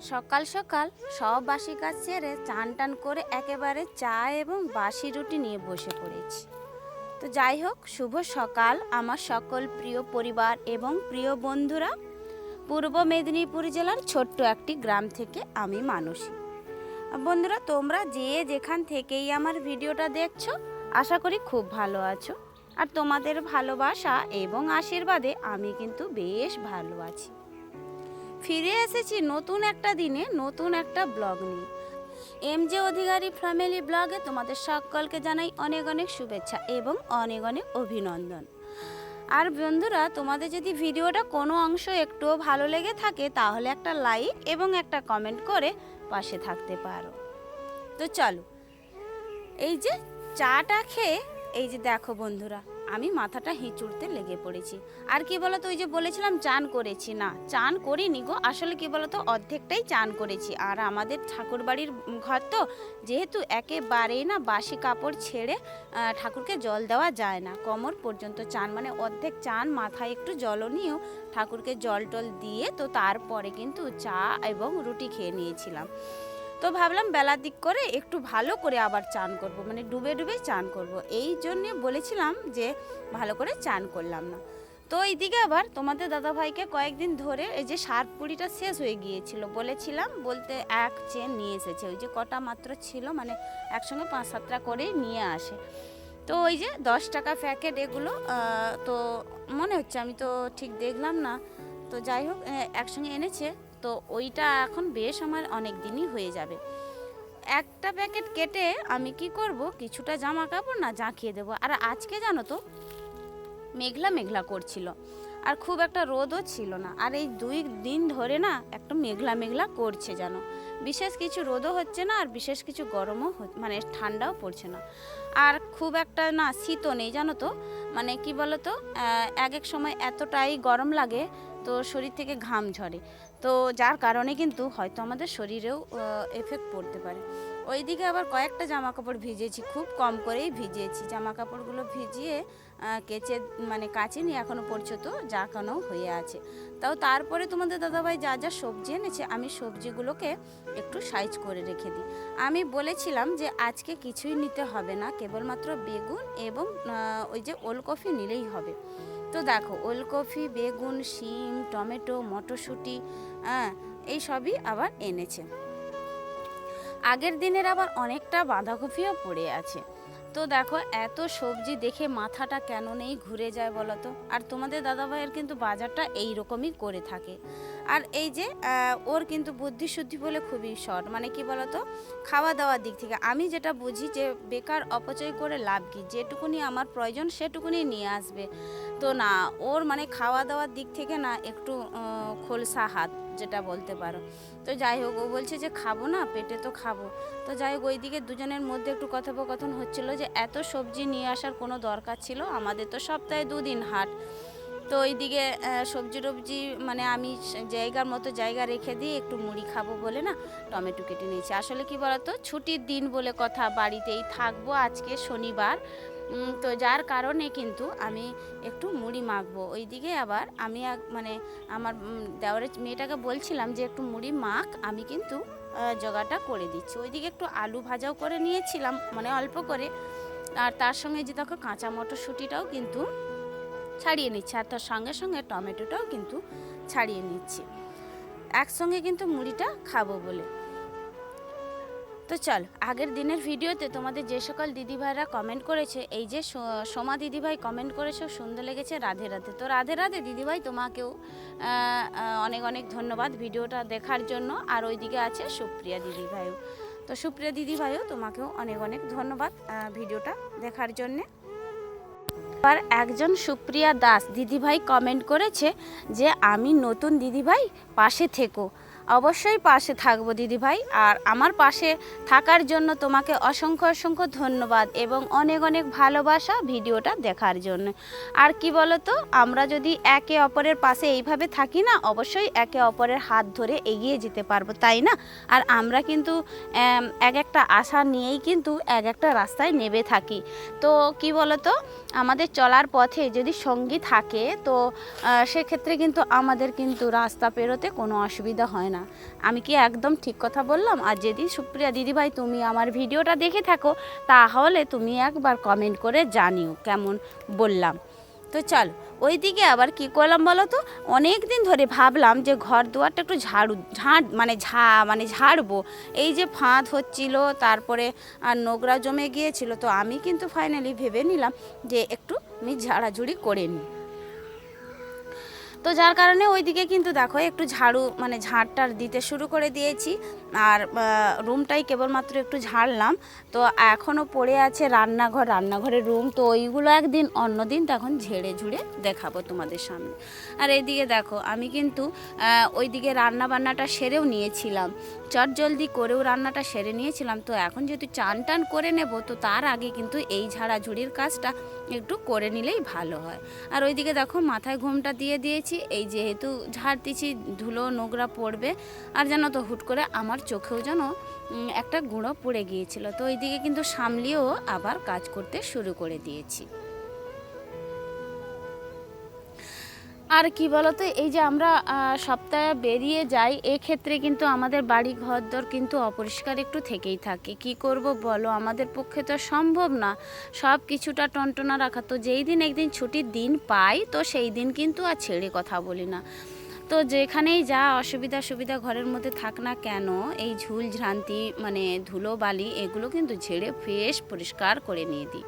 সকাল সকাল সব বাসি কাজ সেরে চান টান করে একেবারে চা এবং বাসি রুটি নিয়ে বসে পড়েছি। তো যাই হোক, শুভ সকাল আমার সকল প্রিয় পরিবার এবং প্রিয় বন্ধুরা। পূর্ব মেদিনীপুর জেলার ছোট্ট একটি গ্রাম থেকে আমি আর বন্ধুরা, তোমরা যে যেখান থেকেই আমার ভিডিওটা দেখছ, আশা করি খুব ভালো আছো। আর তোমাদের ভালোবাসা এবং আশীর্বাদে আমি কিন্তু বেশ ভালো আছি। ফিরে এসেছি নতুন একটা দিনে, নতুন একটা ব্লগ নিয়ে। এম জে অধিকারী ফ্যামিলি ব্লগে তোমাদের সকলকে জানাই অনেক অনেক শুভেচ্ছা এবং অনেক অনেক অভিনন্দন। আর বন্ধুরা, তোমাদের যদি ভিডিওটা কোনো অংশ একটুও ভালো লেগে থাকে, তাহলে একটা লাইক এবং একটা কমেন্ট করে পাশে থাকতে পারো। তো চলো, এই যে চাটা খেয়ে, এই যে দেখো বন্ধুরা। আমি মাথাটা হিঁচুড়তে লেগে পড়েছি। আর কি বলতো, ওই যে বলেছিলাম চান করেছি না। চান করিনি গো, আসলে কি বলতো, অর্ধেকটাই চান করেছি। আর আমাদের ঠাকুর বাড়ির ঘর তো, যেহেতু একেবারেই না বাসি কাপড় ছেড়ে ঠাকুরকে জল দেওয়া যায় না। কোমর পর্যন্ত চান মানে অর্ধেক চান, মাথায় একটু জলও নিয়েও ঠাকুরকে জল টল দিয়ে তো তারপরে কিন্তু চা এবং রুটি খেয়ে নিয়েছিলাম। তো ভাবলাম বেলার দিক করে একটু ভালো করে আবার চান করব মানে ডুবে ডুবে চান করব। এই জন্যে বলেছিলাম যে ভালো করে চান করলাম না। তো এইদিকে আবার তোমাদের দাদাভাইকে কয়েকদিন ধরে এই যে সার পুড়িটা শেষ হয়ে গিয়েছিল বলেছিলাম, বলতে এক চেন নিয়ে এসেছে, ওই যে কটা মাত্র ছিল মানে একসঙ্গে পাঁচ সাতটা করে নিয়ে আসে। তো ওই যে দশ টাকা প্যাকেট এগুলো তো মনে হচ্ছে আমি তো ঠিক দেখলাম না। তো যাই হোক একসঙ্গে এনেছে। তো ওইটা এখন বেশ আমার অনেক দিনই হয়ে যাবে। একটা প্যাকেট কেটে আমি কি করব? কিছুটা জামা কাপড় না জাঁকিয়ে দেবো। আর আজকে জানো তো, মেঘলা মেঘলা করছিল। আর খুব একটা রোদও ছিল না। আর এই দুই দিন ধরে না একটু মেঘলা মেঘলা করছে যেন। বিশেষ কিছু রোদও হচ্ছে না, আর বিশেষ কিছু গরমও মানে ঠান্ডাও পড়ছে না। আর খুব একটা না শীতও নেই জানো তো। মানে কি বলো তো এক এক সময় এতটাই গরম লাগে, তো শরীর থেকে ঘাম ঝরে। তো যার কারণে কিন্তু হয়তো আমাদের শরীরেও এফেক্ট পড়তে পারে। ওইদিকে আবার কয়েকটা জামা কাপড় ভিজিয়েছি, খুব কম করেই ভিজিয়েছি। জামা কাপড়গুলো ভিজিয়ে কেচে মানে কাচে নিয়ে এখনও পর্যন্ত জাকানো হয়ে আছে। তাও তারপরে তোমাদের দাদাভাই যা যা সবজি এনেছে, আমি সবজিগুলোকে একটু সাইজ করে রেখে দিই। আমি বলেছিলাম যে আজকে কিছুই নিতে হবে না, কেবলমাত্র বেগুন এবং ওই যে ওলকফি নিলেই হবে। তো দেখো, ওলকফি, বেগুন, শিম, টমেটো, মটরশুঁটি হ্যাঁ এই সবই আবার এনেছে। আগের দিনের আবার অনেকটা বাঁধাকপিও পড়ে আছে। তো দেখো, এত সবজি দেখে মাথাটা কেন নেই ঘুরে যায় বলো তো? আর তোমাদের দাদাভাইয়ের কিন্তু বাজারটা এই রকমই করে থাকে। আর এই যে ওর কিন্তু বুদ্ধি শুদ্ধি বলে খুবই শর্ট। মানে কি বলতো? খাওয়া দাওয়ার দিক থেকে। আমি যেটা বুঝি যে, বেকার অপচয় করে লাভ কি? যেটুকুনি আমার প্রয়োজন, সেটুকুনি নিয়ে আসবে। তো না, ওর মানে খাওয়া দাওয়ার দিক থেকে না একটু খোলসা হাত, যেটা বলতে পারো। তো যাই হোক, ও বলছে যে, খাব না, পেটে তো খাব। তো যাই হোক, ওইদিকে দুজনের মধ্যে একটু কথোপকথন হচ্ছিল যে, এত সবজি নিয়ে আসার কোনো দরকার ছিল? আমাদের তো সপ্তাহে দুদিন হাট। তো ওইদিকে সবজি টবজি মানে আমি জায়গার মতো জায়গা রেখে দিয়ে একটু মুড়ি খাব বলে না টমেটো কেটে নিয়েছি। আসলে কি বলতো, ছুটির দিন বলে কথা, বাড়িতেই থাকব আজকে শনিবার। তো যার কারণে কিন্তু আমি একটু মুড়ি মাখবো। ওইদিকে আবার আমি মানে আমার দেওয়ারের মেয়েটাকে বলছিলাম যে একটু মুড়ি মাখ, আমি কিন্তু জোগাড়টা করে দিচ্ছি। ওইদিকে একটু আলু ভাজাও করে নিয়েছিলাম মানে অল্প করে। আর তার সঙ্গে যে দেখো কাঁচা মটরশুঁটিটাও কিন্তু ছাড়িয়ে নিচ্ছি। আর তার সঙ্গে সঙ্গে টমেটোটাও কিন্তু ছাড়িয়ে নিচ্ছি। একসঙ্গে কিন্তু মুড়িটা খাব বলে। তো চল, আগের দিনের ভিডিওতে তোমাদের যে সকল দিদিভাইরা কমেন্ট করেছে, এই যে সোমা দিদিভাই কমেন্ট করেছে, সুন্দর লেগেছে, রাধে রাধে। তো রাধে রাধে দিদিভাই, তোমাকেও অনেক অনেক ধন্যবাদ ভিডিওটা দেখার জন্য। আর ওইদিকে আছে সুপ্রিয়া দিদিভাইও। তো সুপ্রিয়া দিদিভাইও তোমাকেও অনেক অনেক ধন্যবাদ ভিডিওটা দেখার জন্যে। আবার একজন সুপ্রিয়া দাস দিদিভাই কমেন্ট করেছে যে আমি নতুন দিদিভাই পাশে থেকো। অবশ্যই পাশে থাকব, দিদিভাই। আর আমার পাশে থাকার জন্য তোমাকে অসংখ্য অসংখ্য ধন্যবাদ এবং অনেক অনেক ভালোবাসা ভিডিওটা দেখার জন্য। আর কি বলতো, আমরা যদি একে অপরের পাশে এইভাবে থাকি না, অবশ্যই একে অপরের হাত ধরে এগিয়ে যেতে পারব, তাই না? আর আমরা কিন্তু এক একটা আশা নিয়েই কিন্তু এক একটা রাস্তায় নেবে থাকি। তো কি বলতো, আমাদের চলার পথে যদি সঙ্গী থাকে, তো সেক্ষেত্রে কিন্তু আমাদের কিন্তু রাস্তা পেরোতে কোনো অসুবিধা হয় না। না। আমি কি একদম ঠিক কথা বললাম? আর যদি সুপ্রিয়া দিদিভাই তুমি আমার ভিডিওটা দেখে থাকো, তাহলে তুমি একবার কমেন্ট করে জানিও কেমন বললাম। তো চল, ওইদিকে আবার কি করলাম বলো তো? অনেক দিন ধরে ভাবলাম যে ঘর দুয়ারটা একটু ঝাড়ু, ঝাঁট মানে ঝা মানে ঝাড়বো। এই যে ফাঁদ হচ্ছিল, তারপরে আর নোংরা জমে গিয়েছিল, তো আমি কিন্তু ফাইনালি ভেবে নিলাম যে একটু আমি ঝাড়াঝুড়ি করে নিই। তো যার কারণে ওইদিকে কিন্তু দেখো একটু ঝাড়ু মানে ঝাড়টার দিতে শুরু করে দিয়েছি। আর রুমটাই কেবলমাত্র একটু ঝাড়লাম। তো এখনও পড়ে আছে রান্নাঘর, রান্নাঘরের রুম তো ওইগুলো একদিন, অন্য দিন তখন ঝেড়ে ঝুড়ে দেখাবো তোমাদের সামনে। আর এইদিকে দেখো, আমি কিন্তু ওইদিকে রান্না বান্নাটা সেরেও নিয়েছিলাম। চট জলদি করেও রান্নাটা সেরে নিয়েছিলাম। তো এখন যেহেতু চান টান করে নেব, তো তার আগে কিন্তু এই ঝাড়াঝুড়ির কাজটা একটু করে নিলেই ভালো হয়। আর ওইদিকে দেখো মাথায় ঘুমটা দিয়ে দিয়েছি, এই যেহেতু ঝাড়তেছি ধুলো, নোংরা পড়বে। আর যেন তো হুট করে আমার চোখেও যেন একটা গুঁড়ো পড়ে গিয়েছিল। তো ওইদিকে কিন্তু সামলিয়েও আবার কাজ করতে শুরু করে দিয়েছি। আর কি বলতো, এই যে আমরা সপ্তাহে বেরিয়ে যাই, এক্ষেত্রে কিন্তু আমাদের বাড়ি ঘরদর কিন্তু অপরিষ্কার একটু থেকেই থাকে। কি করব বলো? আমাদের পক্ষে তো সম্ভব না। সব কিছুটা টনটনা রাখা। তো যেই দিন একদিন ছুটির দিন পাই, তো সেই দিন কিন্তু আর ছেড়ে কথা বলি না। তো যেখানেই যা অসুবিধা সুবিধা ঘরের মধ্যে থাক না কেন, এই ঝুল ঝ্রান্তি মানে ধুলো বালি এগুলো কিন্তু ঝেড়ে ফ্রেশ পরিষ্কার করে নিয়ে দিই।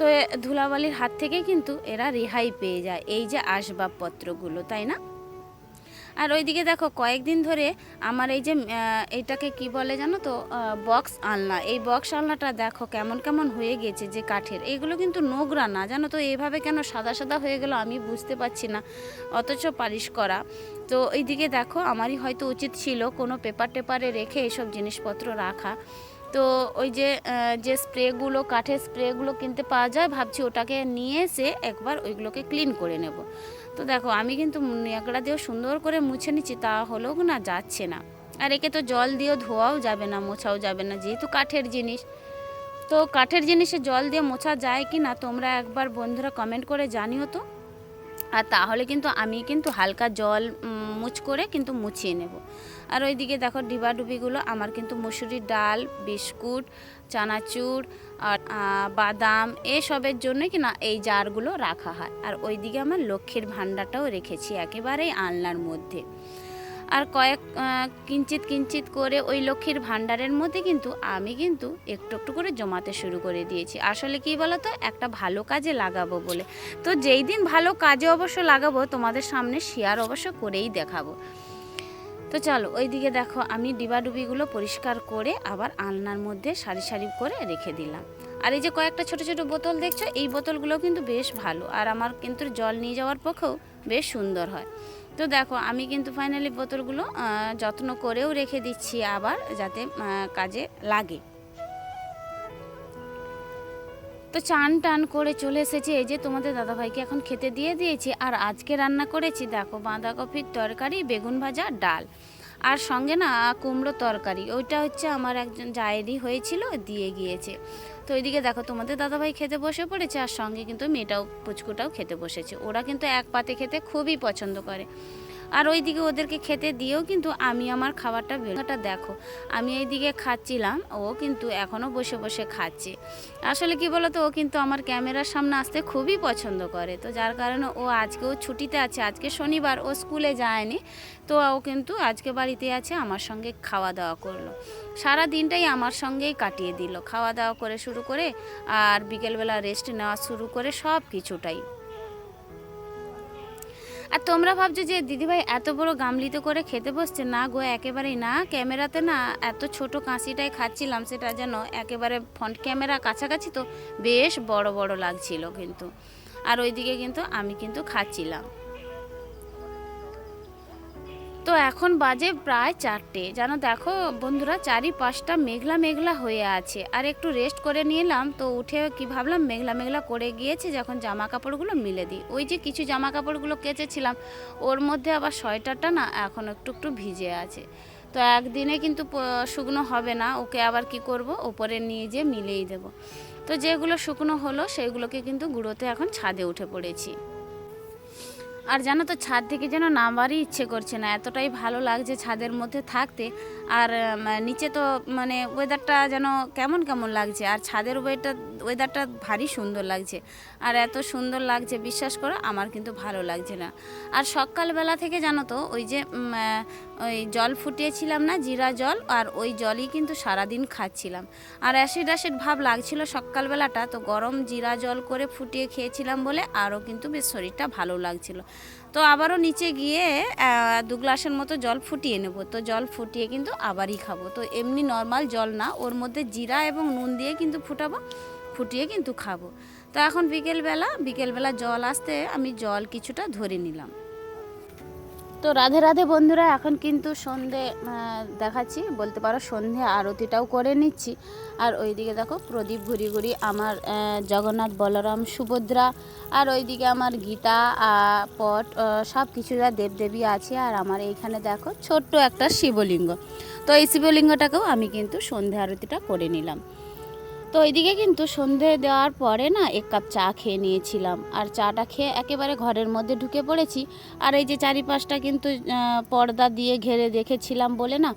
তো ধুলাবালির হাত থেকে কিন্তু এরা রেহাই পেয়ে যায়। এই যে আসবাবপত্রগুলো তাই না? আর ওইদিকে দেখো কয়েকদিন ধরে আমার এই যে আহ, এইটাকে কি বলে জানো তো বক্স আলনা। এই বক্স আলনাটা দেখো কেমন কেমন হয়ে গেছে যে কাঠের। এগুলো কিন্তু নোংরা না জানো তো এভাবে কেন সাদা সাদা হয়ে গেল আমি বুঝতে পারছি না অথচ পালিশ করা। তো এইদিকে দেখো আমারই হয়তো উচিত ছিল কোনো পেপার টেপারে রেখে এসব জিনিসপত্র রাখা। তো ওই যে যে স্প্রেগুলো, কাঠের স্প্রেগুলো কিনতে পাওয়া যায়, ভাবছি ওটাকে নিয়ে এসে একবার ওইগুলোকে ক্লিন করে নেব। তো দেখো, আমি কিন্তু ন্যাকড়া দিয়েও সুন্দর করে মুছে নিচ্ছি, তা হলেও না যাচ্ছে না। আর একে তো জল দিয়েও ধোয়াও যাবে না, মোছাও যাবে না, যেহেতু কাঠের জিনিস। তো কাঠের জিনিসে জল দিয়ে মোছা যায় কি না, তোমরা একবার বন্ধুরা কমেন্ট করে জানিও তো। আর তাহলে কিন্তু আমি কিন্তু হালকা জল মুচ করে কিন্তু মুছিয়ে নেব। আর ওইদিকে দেখো ডিবাডুবিগুলো, আমার কিন্তু মুসুরির ডাল, বিস্কুট, চানাচুর আর বাদাম, এসবের জন্য কি না এই জারগুলো রাখা হয়। আর ওইদিকে আমার লক্ষ্মীর ভাণ্ডারটাও রেখেছি একেবারেই আলনার মধ্যে। আর কয়েক কিঞ্চিত কিঞ্চিত করে ওই লক্ষ্মীর ভাণ্ডারের মধ্যে কিন্তু আমি কিন্তু একটু একটু করে জমাতে শুরু করে দিয়েছি। আসলে কি বলতো? একটা ভালো কাজে লাগাবো বলে। তো যেই দিন ভালো কাজে অবশ্য লাগাবো, তোমাদের সামনে শেয়ার অবশ্য করেই দেখাবো। তো চলো, ওইদিকে দেখো, আমি ডিবাডুবিগুলো পরিষ্কার করে আবার আলনার মধ্যে সারি সারি করে রেখে দিলাম। আর এই যে কয়েকটা ছোট ছোট বোতল দেখছ, এই বোতলগুলো কিন্তু বেশ ভালো। আর আমার কিন্তু জল নিয়ে যাওয়ার পক্ষেও বেশ সুন্দর হয়। তো দেখো, আমি কিন্তু ফাইনালি বোতলগুলো যত্ন করেও রেখে দিচ্ছি আবার যাতে কাজে লাগে। তো চান টান করে চলে এসেছি। এই যে তোমাদের দাদাভাইকে এখন খেতে দিয়ে দিয়েছি। আর আজকে রান্না করেছি, দেখো, বাঁধাকপির তরকারি, বেগুন ভাজা, ডাল। আর সঙ্গে না, কুমড়ো তরকারি। ওইটা হচ্ছে আমার একজন জায়েরই হয়েছিল, দিয়ে গিয়েছে। তো ওইদিকে দেখো, তোমাদের দাদাভাই খেতে বসে পড়েছে, আর সঙ্গে কিন্তু মেয়েটাও পুচকুটাও খেতে বসেছে। ওরা কিন্তু এক পাতে খেতে খুবই পছন্দ করে। আর ওইদিকে ওদেরকে খেতে দিয়েও কিন্তু আমি আমার খাবারটা বেরোটা দেখো, আমি এইদিকে খাচ্ছিলাম, ও কিন্তু এখনও বসে বসে খাচ্ছে। আসলে কি বলতো, ও কিন্তু আমার ক্যামেরার সামনে আসতে খুবই পছন্দ করে। তো যার কারণে ও আজকেও ছুটিতে আছে, আজকে শনিবার ও স্কুলে যায়নি। তো ও কিন্তু আজকে বাড়িতে আছে, আমার সঙ্গে খাওয়া দাওয়া করল। সারা দিনটাই আমার সঙ্গেই কাটিয়ে দিল। খাওয়া দাওয়া করে শুরু করে আর বিকেলবেলা রেস্ট নেওয়া শুরু করে সব কিছুটাই আর তোমরা ভাবছ যে দিদিভাই এত বড় গামলিতে করে খেতে বসছে? না গো, একেবারেই না। ক্যামেরাতে না এত ছোট কাঁচিটাই খাচ্ছিলাম, সেটা যেন একেবারে ফ্রন্ট ক্যামেরা কাছাকাছি তো বেশ বড় বড় লাগছিল কিন্তু। আর ওইদিকে কিন্তু আমি কিন্তু খাচ্ছিলাম। তো এখন বাজে প্রায় চারটে। যেন দেখো বন্ধুরা, চারিপাশটা মেঘলা মেঘলা হয়ে আছে। আর একটু রেস্ট করে নিলাম, তো উঠে কি ভাবলাম মেঘলা মেঘলা করে গিয়েছে, যখন জামা কাপড়গুলো মিলে দিই। ওই যে কিছু জামা কাপড়গুলো কেচেছিলাম, ওর মধ্যে আবার সোয়েটারটা না এখন একটু একটু ভিজে আছে। তো একদিনে কিন্তু শুকনো হবে না, ওকে আবার কি করব? ওপরে নিয়ে যেয়ে মিলেই দেব। তো যেগুলো শুকনো হলো সেইগুলোকে কিন্তু গুঁড়োতে এখন ছাদে উঠে পড়েছি। আর জানো তো, ছাদ থেকে যেন নামারই ইচ্ছে করছে না। এতটাই ভালো লাগছে ছাদের মধ্যে থাকতে। আর নিচে তো মানে ওয়েদারটা যেন কেমন কেমন লাগছে। আর ছাদের ওয়েদার ওয়েদারটা ভারী সুন্দর লাগছে। আর এত সুন্দর লাগছে, বিশ্বাস করো, আমার কিন্তু ভালো লাগছে না। আর সকালবেলা থেকে জানো তো, ওই যে ওই জল ফুটিয়েছিলাম না, জিরা জল, আর ওই জলই কিন্তু সারাদিন খাচ্ছিলাম। আর অ্যাসিড অ্যাসিড ভাব লাগছিল সকালবেলাটা, তো গরম জিরা জল করে ফুটিয়ে খেয়েছিলাম বলে আরও কিন্তু বেশ শরীরটা ভালো লাগছিল। তো আবারও নিচে গিয়ে দু গ্লাসের মতো জল ফুটিয়ে নেব। তো জল ফুটিয়ে কিন্তু আবারই খাব। তো এমনি নর্মাল জল না, ওর মধ্যে জিরা এবং নুন দিয়ে কিন্তু ফুটাবো। ফুটিয়ে কিন্তু খাব। তো এখন বিকেলবেলা বিকেলবেলা জল আসতে আমি জল কিছুটা ধরে নিলাম। তো রাধে রাধে বন্ধুরা, এখন কিন্তু সন্ধে দেখাচ্ছি। বলতে পারো সন্ধে আরতিটাও করে নিচ্ছি। আর ওইদিকে দেখো প্রদীপ ঘুরি ঘুরি আমার জগন্নাথ, বলরাম, সুভদ্রা, আর ওইদিকে আমার গীতা পট সব কিছু যা দেবদেবী আছে। আর আমার এইখানে দেখো ছোট্ট একটা শিবলিঙ্গ। তো এই শিবলিঙ্গটাকেও আমি কিন্তু সন্ধে আরতিটা করে নিলাম। তো ওইদিকে কিন্তু সন্ধে দেওয়ার পরে না এক কাপ চা খেয়ে নিয়েছিলাম। আর চাটা খেয়ে একেবারে ঘরের মধ্যে ঢুকে পড়েছি। আর এই যে চারিপাশটা কিন্তু পর্দা দিয়ে ঘেরে দেখেছিলাম বলে না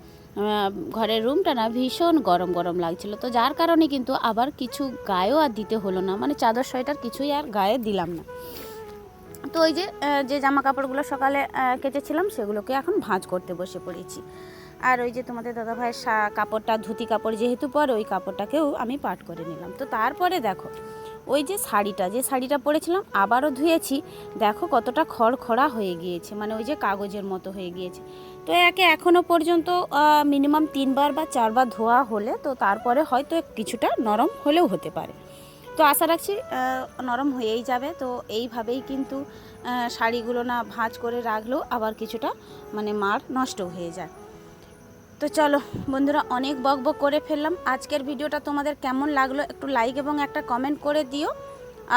ঘরের রুমটা না ভীষণ গরম গরম লাগছিল। তো যার কারণে কিন্তু আবার কিছু গায়েও আর দিতে হলো না। মানে চাদর সোয়েটার কিছুই আর গায়ে দিলাম না। তো ওই যে যে জামা কাপড়গুলো সকালে কেচেছিলাম সেগুলোকে এখন ভাঁজ করতে বসে পড়েছি। আর ওই যে তোমাদের দাদাভাইয়ের কাপড়টা, ধুতি কাপড় যেহেতু পরে, ওই কাপড়টাকেও আমি পাট করে নিলাম। তো তারপরে দেখো, ওই যে শাড়িটা যে শাড়িটা পরেছিলাম, আবারও ধুয়েছি। দেখো কতটা খড়খড়া হয়ে গিয়েছে মানে ওই যে কাগজের মতো হয়ে গিয়েছে। তো একে এখনও পর্যন্ত মিনিমাম তিনবার বা চারবার ধোয়া হলে, তো তারপরে হয়তো কিছুটা নরম হলেও হতে পারে। তো আশা রাখছি নরম হয়েই যাবে। তো এইভাবেই কিন্তু শাড়িগুলো না ভাঁজ করে রাখলেও আবার কিছুটা মানে মার নষ্ট হয়ে যায়। তো চলো বন্ধুরা অনেক বক বক করে ফেললাম। আজকের ভিডিওটা তোমাদের কেমন লাগল একটু লাইক এবং একটা কমেন্ট করে দিও।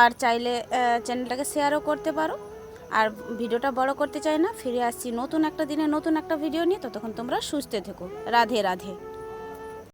আর চাইলে চ্যানেলটাকে শেয়ারও করতে পারো। আর ভিডিওটা বড় করতে চাই না, ফিরে আসছি নতুন একটা দিনে নতুন একটা ভিডিও নিয়ে। ততক্ষণ তোমরা সুস্থ থেকো। রাধে রাধে।